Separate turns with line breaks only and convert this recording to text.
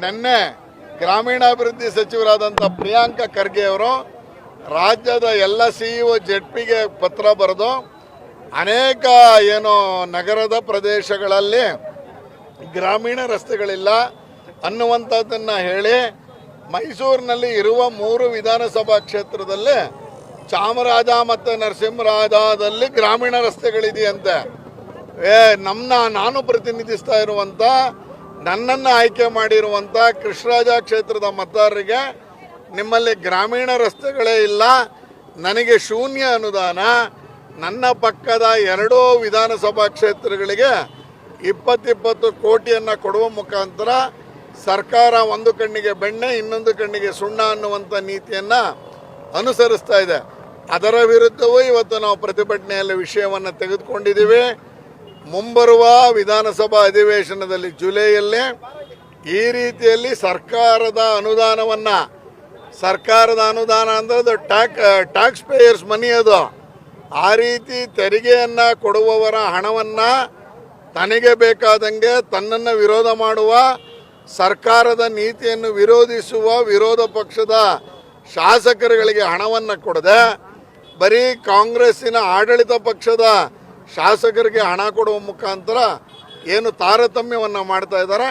ನಿನ್ನೆ ಗ್ರಾಮೀಣಾಭಿವೃದ್ಧಿ ಸಚಿವರಾದಂಥ ಪ್ರಿಯಾಂಕ ಖರ್ಗೆ ಅವರು ರಾಜ್ಯದ ಎಲ್ಲ ಸಿ ಇ ಜೆಡ್ಪಿಗೆ ಪತ್ರ ಬರೆದು ಅನೇಕ ಏನು ನಗರದ ಪ್ರದೇಶಗಳಲ್ಲಿ ಗ್ರಾಮೀಣ ರಸ್ತೆಗಳಿಲ್ಲ ಅನ್ನುವಂಥದ್ದನ್ನು ಹೇಳಿ ಮೈಸೂರಿನಲ್ಲಿ ಇರುವ ಮೂರು ವಿಧಾನಸಭಾ ಕ್ಷೇತ್ರದಲ್ಲಿ ಚಾಮರಾಜ ಮತ್ತು ನರಸಿಂಹರಾಜದಲ್ಲಿ ಗ್ರಾಮೀಣ ರಸ್ತೆಗಳಿದೆಯಂತೆ. ಏ ನಮ್ಮನ್ನ ನಾನು ಪ್ರತಿನಿಧಿಸ್ತಾ ಇರುವಂಥ ನನ್ನನ್ನು ಆಯ್ಕೆ ಮಾಡಿರುವಂಥ ಕೃಷ್ಣರಾಜ ಕ್ಷೇತ್ರದ ಮತದಾರರಿಗೆ ನಿಮ್ಮಲ್ಲಿ ಗ್ರಾಮೀಣ ರಸ್ತೆಗಳೇ ಇಲ್ಲ, ನನಗೆ ಶೂನ್ಯ ಅನುದಾನ, ನನ್ನ ಪಕ್ಕದ ಎರಡೂ ವಿಧಾನಸಭಾ ಕ್ಷೇತ್ರಗಳಿಗೆ ಇಪ್ಪತ್ತಿಪ್ಪತ್ತು ಕೋಟಿಯನ್ನು ಕೊಡುವ ಮುಖಾಂತರ ಸರ್ಕಾರ ಒಂದು ಕಣ್ಣಿಗೆ ಬೆಣ್ಣೆ, ಇನ್ನೊಂದು ಕಣ್ಣಿಗೆ ಸುಣ್ಣ ಅನ್ನುವಂಥ ನೀತಿಯನ್ನು ಅನುಸರಿಸ್ತಾ ಇದೆ. ಅದರ ವಿರುದ್ಧವೂ ಇವತ್ತು ನಾವು ಪ್ರತಿಭಟನೆಯಲ್ಲಿ ವಿಷಯವನ್ನು ತೆಗೆದುಕೊಂಡಿದ್ದೀವಿ. ಮುಂಬರುವ ವಿಧಾನಸಭಾ ಅಧಿವೇಶನದಲ್ಲಿ ಜುಲೈಯಲ್ಲೇ ಈ ರೀತಿಯಲ್ಲಿ ಸರ್ಕಾರದ ಅನುದಾನವನ್ನು, ಸರ್ಕಾರದ ಅನುದಾನ ಅಂದರೆ ಅದು ಟ್ಯಾಕ್ ಟ್ಯಾಕ್ಸ್ ಪೇಯರ್ಸ್ ಮನಿ ಅದು. ಆ ರೀತಿ ತೆರಿಗೆಯನ್ನು ಕೊಡುವವರ ಹಣವನ್ನು ತನಗೆ ಬೇಕಾದಂಗೆ ತನ್ನನ್ನು ವಿರೋಧ ಮಾಡುವ, ಸರ್ಕಾರದ ನೀತಿಯನ್ನು ವಿರೋಧಿಸುವ ವಿರೋಧ ಪಕ್ಷದ ಶಾಸಕರುಗಳಿಗೆ ಹಣವನ್ನು ಕೊಡದೆ ಬರೀ ಕಾಂಗ್ರೆಸ್ಸಿನ ಆಡಳಿತ ಪಕ್ಷದ ಶಾಸಕರಿಗೆ ಹಣ ಕೊಡುವ ಮುಖಾಂತರ ಏನು ತಾರತಮ್ಯವನ್ನು ಮಾಡ್ತಾ ಇದ್ದಾರೆ.